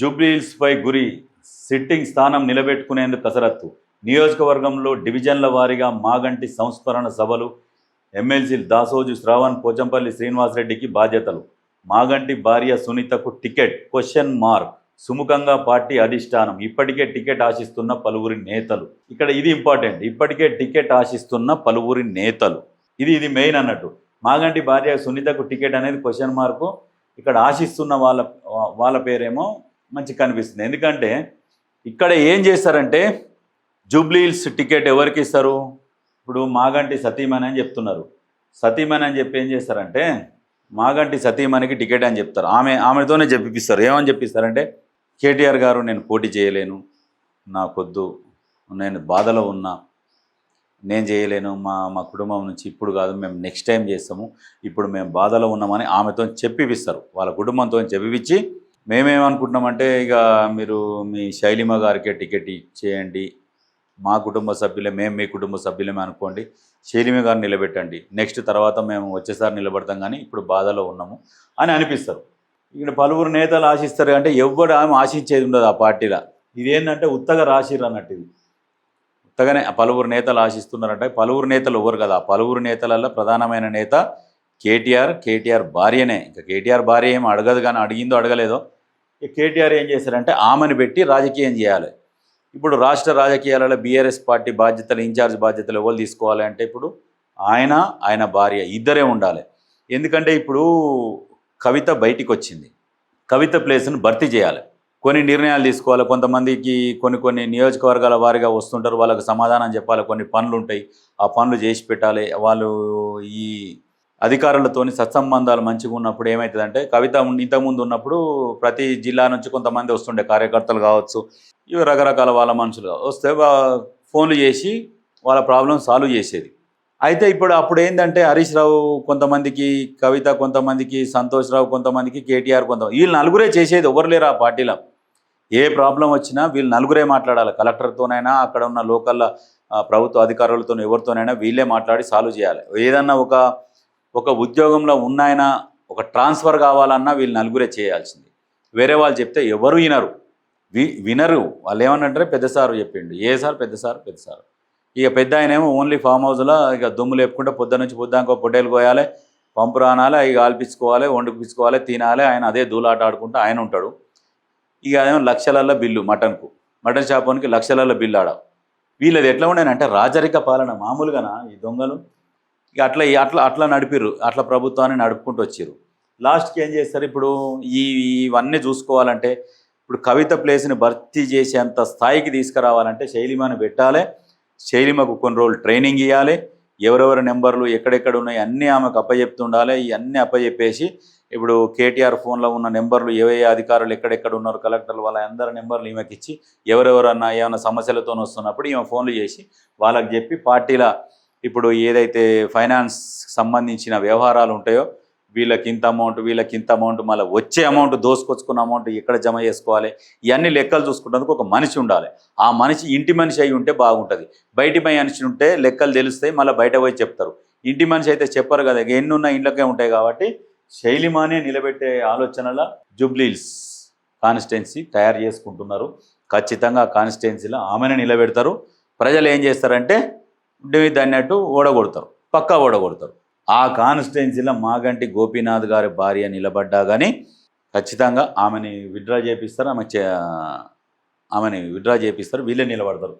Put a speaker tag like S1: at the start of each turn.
S1: జూబ్లీహిల్స్పై గురి సిట్టింగ్ స్థానం నిలబెట్టుకునేందుకు కసరత్తు. నియోజకవర్గంలో డివిజన్ల వారీగా మాగంటి సంస్మరణ సభలు ఎమ్మెల్సీ దాసోజు శ్రావణ్ పోచంపల్లి శ్రీనివాసరెడ్డికి బాధ్యతలు. మాగంటి భార్య సునీతకు టికెట్ క్వశ్చన్ మార్క్ సుముఖంగా పార్టీ అధిష్టానం. ఇప్పటికే టికెట్ ఆశిస్తున్న పలువురి నేతలు. ఇక్కడ ఇది ఇంపార్టెంట్ ఇప్పటికే టికెట్ ఆశిస్తున్న పలువురి నేతలు. ఇది ఇది మెయిన్ అన్నట్టు. మాగంటి భార్య సునీతకు టికెట్ అనేది క్వశ్చన్ మార్కు. ఇక్కడ ఆశిస్తున్న వాళ్ళ వాళ్ళ పేరేమో మంచి కనిపిస్తుంది. ఎందుకంటే ఇక్కడ ఏం చేస్తారంటే జూబ్లీహిల్స్ టికెట్ ఎవరికి ఇస్తారు? ఇప్పుడు మాగంటి సతీమణి అని చెప్తున్నారు. సతీమణి అని చెప్పి ఏం చేస్తారంటే మాగంటి సతీమణికి టికెట్ అని చెప్తారు. ఆమె ఆమెతోనే చెప్పిస్తారు ఏమని చెప్పిస్తారంటే కేటీఆర్ గారు నేను పోటీ చేయలేను నాకొద్దు నేను బాధలో ఉన్నా నేను చేయలేను మా మా కుటుంబం నుంచి ఇప్పుడు కాదు మేము నెక్స్ట్ టైం చేస్తాము ఇప్పుడు మేము బాధలో ఉన్నామని ఆమెతో చెప్పిపిస్తారు. వాళ్ళ కుటుంబంతో చెప్పిపించి మేమేమనుకుంటున్నామంటే ఇక మీరు మీ శైలిమ గారికే టికెట్ ఇచ్చేయండి. మా కుటుంబ సభ్యులే మేము మీ కుటుంబ సభ్యులమే అనుకోండి. శైలిమ గారిని నిలబెట్టండి. నెక్స్ట్ తర్వాత మేము వచ్చేసారి నిలబడతాం కానీ ఇప్పుడు బాధలో ఉన్నాము అని అనిపిస్తారు ఇక్కడ పలువురు నేతలు ఆశిస్తారు అంటే ఎవ్వడు ఆమె ఆశించేది ఉండదు ఆ పార్టీలో. ఇదేంటంటే ఉత్తగా రాసిర్రు అన్నట్టు ఇది. ఉత్తగానే పలువురు నేతలు ఆశిస్తున్నారంటే పలువురు నేతలు ఎవరు కదా. పలువురు నేతలలో ప్రధానమైన నేత కేటీఆర్ కేటీఆర్ భార్యనే. ఇంకా కేటీఆర్ భార్య ఏం అడగదు కానీ అడిగిందో అడగలేదో కేటీఆర్ ఏం చేశారంటే ఆమెను పెట్టి రాజకీయం చేయాలి. ఇప్పుడు రాష్ట్ర రాజకీయాలలో బీఆర్ఎస్ పార్టీ బాధ్యతలు ఇన్ఛార్జ్ బాధ్యతలు ఎవరు తీసుకోవాలి అంటే ఇప్పుడు ఆయన ఆయన భార్య ఇద్దరే ఉండాలి. ఎందుకంటే ఇప్పుడు కవిత బయటికి వచ్చింది కవిత ప్లేస్ను భర్తీ చేయాలి. కొన్ని నిర్ణయాలు తీసుకోవాలి. కొంతమందికి కొన్ని కొన్ని నియోజకవర్గాల వారిగా వస్తుంటారు. వాళ్ళకి సమాధానం చెప్పాలి. కొన్ని పనులు ఉంటాయి ఆ పనులు చేసి పెట్టాలి. వాళ్ళు ఈ అధికారులతోని సత్సంబంధాలు మంచిగా ఉన్నప్పుడు ఏమవుతుందంటే కవిత ఇంతకుముందు ఉన్నప్పుడు ప్రతి జిల్లా నుంచి కొంతమంది వస్తుండే కార్యకర్తలు కావచ్చు ఇవి రకరకాల వాళ్ళ మనుషులు వస్తే ఫోన్లు చేసి వాళ్ళ ప్రాబ్లం సాల్వ్ చేసేది. అయితే ఇప్పుడు అప్పుడు ఏంటంటే హరీష్ రావు కొంతమందికి కవిత కొంతమందికి సంతోష్ రావు కొంతమందికి కేటీఆర్ కొంతమంది వీళ్ళు నలుగురే చేసేది ఎవరు లేరు ఆ పార్టీలో. ఏ ప్రాబ్లం వచ్చినా వీళ్ళు నలుగురే మాట్లాడాలి. కలెక్టర్తోనైనా అక్కడ ఉన్న లోకల్ ప్రభుత్వ అధికారులతో ఎవరితోనైనా వీళ్ళే మాట్లాడి సాల్వ్ చేయాలి. ఏదన్నా ఒక ఒక ఉద్యోగంలో ఉన్నాయన ఒక ట్రాన్స్ఫర్ కావాలన్నా వీళ్ళు నలుగురే చేయాల్సింది. వేరే వాళ్ళు చెప్తే ఎవరు వినరు. వి వినరు. వాళ్ళు ఏమన్నంటారే పెద్ద సారు చెప్పిండు. ఏ సార్? పెద్ద సార్? పెద్ద సార్. ఇక పెద్ద ఆయన ఏమో ఓన్లీ ఫామ్ హౌస్లో ఇక దుమ్ము లేపుకుంటే పొద్దు నుంచి పొద్దాక పొట్టేలు కోయాలి పంపు రానాలి ఇక ఆల్పించుకోవాలి వండుపించుకోవాలి తినాలి ఆయన అదే దూలాట ఆడుకుంటూ ఆయన ఉంటాడు. ఇక అదేమో లక్షలల్లో బిల్లు మటన్కు. మటన్ షాపునికి లక్షలల్లో బిల్లు ఆడ. వీళ్ళది ఎట్లా ఉండేనంటే రాజరిక పాలన మామూలుగానా ఈ దొంగలు? ఇక అట్లా అట్లా అట్లా నడిపిరు అట్లా ప్రభుత్వాన్ని నడుపుకుంటూ వచ్చారు లాస్ట్కి ఏం చేస్తారు ఇప్పుడు? ఈ ఇవన్నీ చూసుకోవాలంటే ఇప్పుడు కవిత ప్లేస్ని భర్తీ చేసేంత స్థాయికి తీసుకురావాలంటే శైలిమను పెట్టాలి. శైలిమకు కొన్ని రోజులు ట్రైనింగ్ ఇవ్వాలి ఎవరెవరి నెంబర్లు ఎక్కడెక్కడ ఉన్నాయి అన్నీ ఆమెకు అప్పచెప్తుండాలి ఇవన్నీ అప్పచెప్పేసి ఇప్పుడు కేటీఆర్ ఫోన్లో ఉన్న నెంబర్లు ఏవే ఏ అధికారులు ఎక్కడెక్కడ ఉన్నారు కలెక్టర్లు వాళ్ళ అందరి నెంబర్లు ఈమెకి ఇచ్చి ఎవరెవరన్నా ఏమైనా సమస్యలతో వస్తున్నప్పుడు ఈమె ఫోన్లు చేసి వాళ్ళకి చెప్పి పార్టీల ఇప్పుడు ఏదైతే ఫైనాన్స్ సంబంధించిన వ్యవహారాలు ఉంటాయో వీళ్ళకి ఇంత అమౌంట్ వీళ్ళకి ఇంత అమౌంట్ మళ్ళీ వచ్చే అమౌంట్ దోసుకొచ్చుకున్న అమౌంట్ ఎక్కడ జమ చేసుకోవాలి? ఇవన్నీ లెక్కలు చూసుకుంటేందుకు ఒక మనిషి ఉండాలి. ఆ మనిషి ఇంటి మనిషి అయి ఉంటే బాగుంటుంది. బయటి మనిషి ఉంటే లెక్కలు తెలుస్తాయి మళ్ళీ బయట పోయి చెప్తారు. ఇంటి మనిషి అయితే చెప్పరు కదా ఎన్ని ఉన్న ఇండ్లకే ఉంటాయి కాబట్టి శైలిమానే నిలబెట్టే ఆలోచనల జూబ్లీల్స్ కాన్స్టిట్యున్సీ తయారు చేసుకుంటున్నారు. ఖచ్చితంగా కాన్స్టిట్యున్సీలో ఆమెను నిలబెడతారు. ప్రజలు ఏం చేస్తారంటే దాన్ని అన్నట్టు ఓడగొడతారు పక్కా ఓడగొడతారు. ఆ కాన్స్టిట్యున్సీలో మాగంటి గోపీనాథ్ గారి భార్య నిలబడ్డా కానీ ఖచ్చితంగా ఆమెని విత్డ్రా చేపిస్తారు ఆమె చే- ఆమెని విత్డ్రా చేపిస్తారు వీళ్ళే నిలబడతారు.